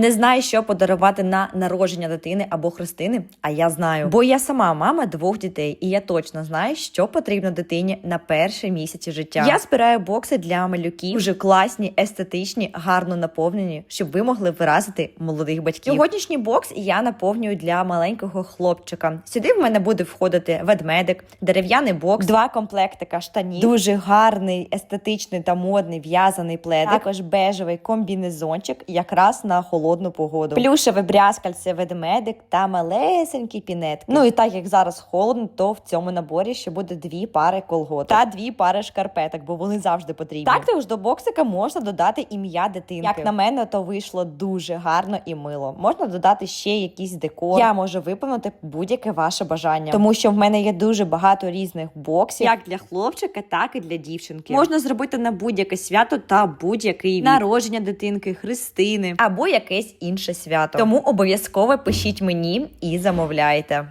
Не знаю, що подарувати на народження дитини або хрестини, а я знаю. Бо я сама мама двох дітей, і я точно знаю, що потрібно дитині на перші місяці життя. Я збираю бокси для малюків, вже класні, естетичні, гарно наповнені, щоб ви могли виразити молодих батьків. Сьогоднішній бокс я наповнюю для маленького хлопчика. Сюди в мене буде входити ведмедик, дерев'яний бокс, два комплектика штанів, дуже гарний, естетичний та модний в'язаний пледик, також бежевий комбінезончик, якраз на холодну погоду. Плюшеве брязкальце, ведмедик та малесенький пінетки. Ну і так як зараз холодно, то в цьому наборі ще буде дві пари колготок та дві пари шкарпеток, бо вони завжди потрібні. Так Також до боксика можна додати ім'я дитинки. Як на мене, то вийшло дуже гарно і мило. Можна додати ще якийсь декор. Я можу виповнити будь-яке ваше бажання, тому що в мене є дуже багато різних боксів, як для хлопчика, так і для дівчинки. Можна зробити на будь-яке свято та будь-який народження дитинки, хрестини або якесь інше свято. Тому обов'язково пишіть мені і замовляйте.